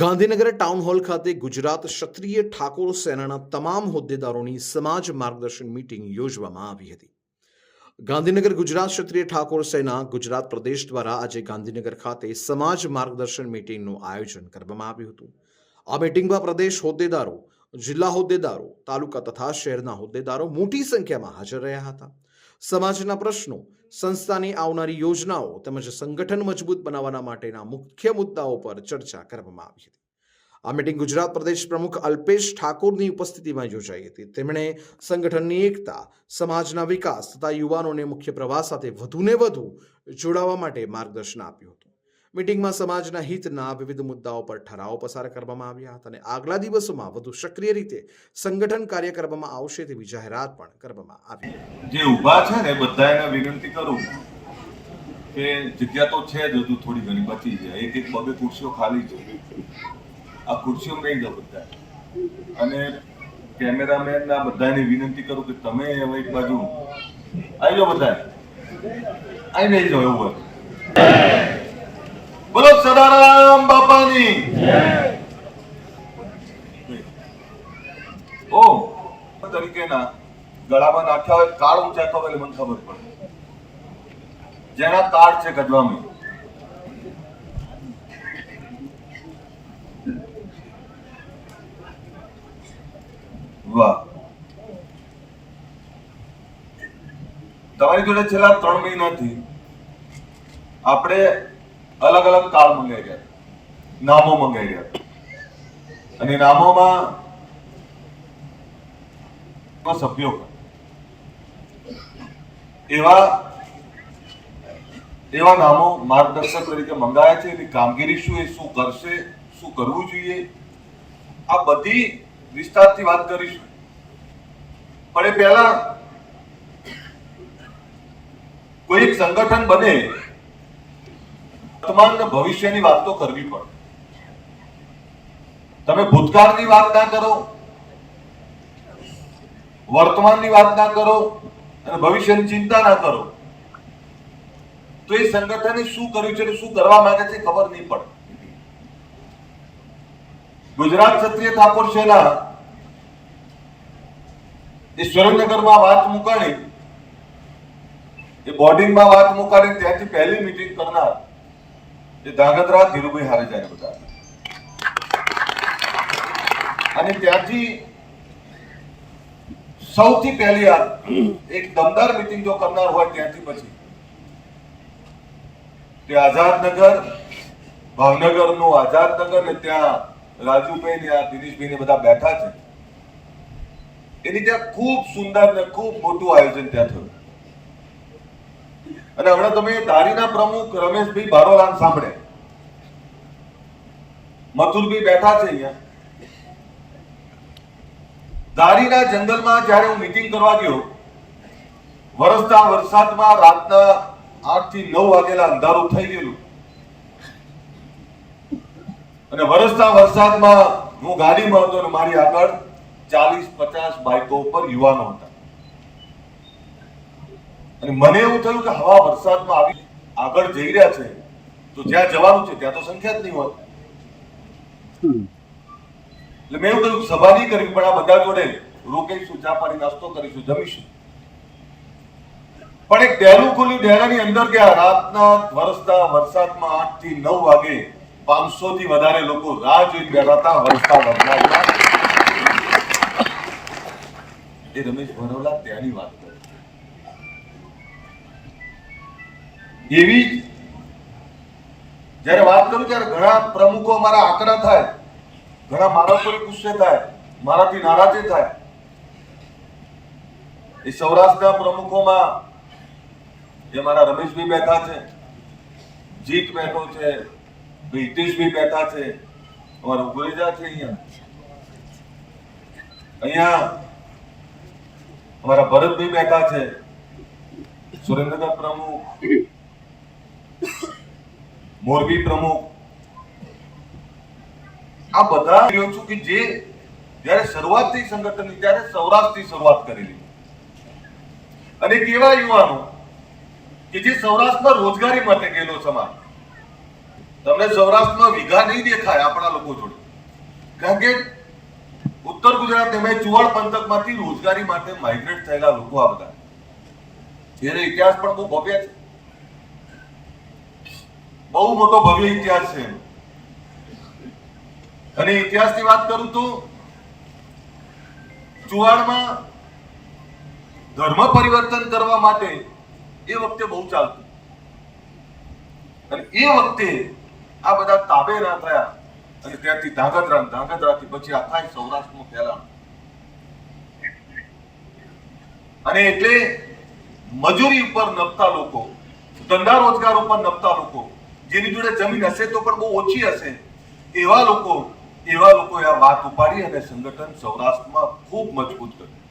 Gandhinagar town hall ખાતે ગુજરાત ક્ષત્રિય ઠાકોર સેનાના તમામ હોદ્દેદારોની સમાજ માર્ગદર્શન મીટિંગ યોજવામાં આવી હતી. ગાંધીનગર ગુજરાત ક્ષત્રિય ઠાકોર સેના ગુજરાત પ્રદેશ દ્વારા આજે ગાંધીનગર ખાતે સમાજ માર્ગદર્શન મીટિંગનું આયોજન કરવામાં આવ્યું હતું. આ મીટિંગમાં પ્રદેશ હોદ્દેદારો, જિલ્લા હોદ્દેદારો, તાલુકા તથા શહેરના હોદ્દેદારો મોટી સંખ્યામાં હાજર રહ્યા હતા. સમાજના પ્રશ્નો સંસ્થાની આવનારી યોજનાઓ તેમજ સંગઠન મજબૂત બનાવવાના માટેના મુખ્ય મુદ્દાઓ પર ચર્ચા કરવામાં આવી હતી. આ મિટિંગ ગુજરાત પ્રદેશ પ્રમુખ અલ્પેશ ઠાકોરની ઉપસ્થિતિમાં યોજાઈ હતી. તેમણે સંગઠનની એકતા, સમાજના વિકાસ તથા યુવાનોને મુખ્ય પ્રવાહ સાથે વધુને વધુ જોડાવા માટે માર્ગદર્શન આપ્યું હતું. મીટિંગમાં સમાજના હિતના વિવિધ મુદ્દાઓ પર ઠરાવો પસાર કરવામાં આવ્યા હતા અને આગલા દિવસોમાં વધુ સક્રિય રીતે સંગઠન કાર્ય કરવામાં આવશે તેવી જાહેરાત પણ કરવામાં આવી. જે ઊભા છે ને બધા એને વિનંતી કરું કે જગ્યા તો છે જ, હજુ થોડી ઘણી બચી જાય. એક એક બબે ખુરશીઓ ખાલી છે. આ ખુરશીઓ નહીં જાઓ બધા અને કેમેરામેન ના બધાને વિનંતી કરું કે તમે હવે એક બાજુ આવી જાઓ બધા આવી નહીં જાઓ એવું હોય બોલો સદારામ બાપાની. ઓ, તરીકેના ગળામાં નાખ્યા હોય, કાળ ઊંચા કરો મને ખબર પડે. જેના કાર્ડ છે ગજવામાં. વાહ. તમારી જોડે છેલ્લા ત્રણ મહિનાથી આપણે અલગ અલગ કાળ મંગાઈ રહ્યા નામો મંગાઈ રહ્યા અને નામોમાં સભ્યો એવા એવા નામો માર્ગદર્શક તરીકે મંગાયા છે. એની કામગીરી શું, એ શું કરશે, શું કરવું જોઈએ? આ બધી વિસ્તારથી વાત કરીશું. પણ એ પહેલા કોઈ એક સંગઠન બને વર્તમાન અને ભવિષ્યની વાત તો કરવી પડે. તમે ભૂતકાળની વાત ના કરો, વર્તમાનની વાત ના કરો અને ભવિષ્યની ચિંતા ના કરો. તો એ સંગઠને શું કર્યું છે શું કરવા માંગે છે ખબર નહીં પડે. ગુજરાત ક્ષત્રિય ઠાકોર સેના એ સુરેન્દ્રનગરમાં વાત મુકાણી એ બોર્ડિંગમાં વાત મુકાણી ત્યાંથી પહેલી મિટિંગ કરનાર એ ધાંગધ્રા ધીરુભાઈ હારે બતાવ્યું અને ત્યાંથી સૌથી પહેલી આ એક દમદાર મિટિંગ જો કરનાર હોય ત્યાંથી પછી, તે આઝાદનગર ભાવનગરનું આઝાદનગર ને ત્યાં રાજુભાઈ ને આ દિનેશભાઈ ને બધા બેઠા છે. એની ત્યાં ખૂબ સુંદર ને ખૂબ મોટું આયોજન ત્યાં થયું. અને હમણાં તમે ધારીના પ્રમુખ રમેશભાઈ બારોલાન સાંભળે મથુરભાઈ બેઠા છે અહીંયા. ધારીના જંગલમાં જ્યારે હું મીટિંગ કરવા ગયો, વરસતા વરસાદમાં રાતના આઠથી નવ વાગેલા અંધારું થઈ ગયેલું. અને વરસતા વરસાદમાં હું ગાડીમાં હતો અને મારી આગળ ચાલીસ પચાસ બાઇકો ઉપર યુવાનો હતા. અને મને એવું થયું કે હવા વરસાદમાં આવી આગળ જઈ રહ્યા છે તો જ્યાં જવાનું છે ત્યાં તો સંખ્યા જ નહીં હોય એટલે મેં એવું કહ્યું સભા નહીં કરવી પણ આ બધા જોડે રોકાઈશું ચા પાણી નાસ્તો કરીશું જમીશું. પણ એક ડેરું ખોલ્યું ડેરાની અંદર ગયા રાતના વરસતા વરસાદમાં આઠથી નવ વાગે પાંચસો થી વધારે લોકો રાહ જોઈ બેઠા હતા વરસતા વરસાદમાં. એ રમેશ ભરોલા ત્યાંની વાત એવી જ જ્યારે વાત કરું ત્યારે ઘણા પ્રમુખો મારા આકરા થાય, ઘણા મારા પર ગુસ્સે થાય, મારાથી નારાજે થાય. એ સૌરાષ્ટ્રના પ્રમુખોમાં જે મારા રમેશભાઈ બેઠા છે, જીત બેઠો છે ભાઈ હિતેશભાઈ બેઠા છે, અમારા ઉગરેજા છે અહીંયા. અહીંયા અમારા ભરતભાઈ બેઠા છે, સુરેન્દ્રનગર પ્રમુખ મોરબી પ્રમુખ. આ બધા છું કે જે જ્યારે શરૂઆત થઈ સંગઠનની ત્યારે સૌરાષ્ટ્રથી શરૂઆત કરેલી. અને કેવા યુવાનો કે જે સૌરાષ્ટ્રમાં રોજગારી માટે ગયેલો સમાજ. તમને સૌરાષ્ટ્રમાં વિઘા નહીં દેખાય આપણા લોકો જોડે. કારણ કે ઉત્તર ગુજરાત તમે ચુવાડ પંથકમાંથી રોજગારી માટે માઇગ્રેટ થયેલા લોકો આ બધા. જેનો ઇતિહાસ પણ બહુ ભવ્ય છે. બહુ મોટો ભવ્ય ઇતિહાસ છે અને અને ઇતિહાસની વાત કરું તો ચુવાડમાં ધર્મ પરિવર્તન કરવા માટે એ વખતે બહુ ચાલતું. અને એ વખતે આ બધા તાબેરા થયા અને ત્યાંથી ધાંગધ્રા ને ધાંગધ્રાથી પછી આખા સૌરાષ્ટ્રમાં ફેલાણ. અને એટલે મજૂરી ઉપર નપતા લોકો, ધંધા રોજગાર ઉપર નપતા લોકો જેની જોડે જમીન હશે તો પણ બહુ ઓછી હશે. એવા લોકો, એવા લોકોએ આ વાત ઉપાડી અને સંગઠન સૌરાષ્ટ્રમાં ખૂબ મજબૂત કર્યું.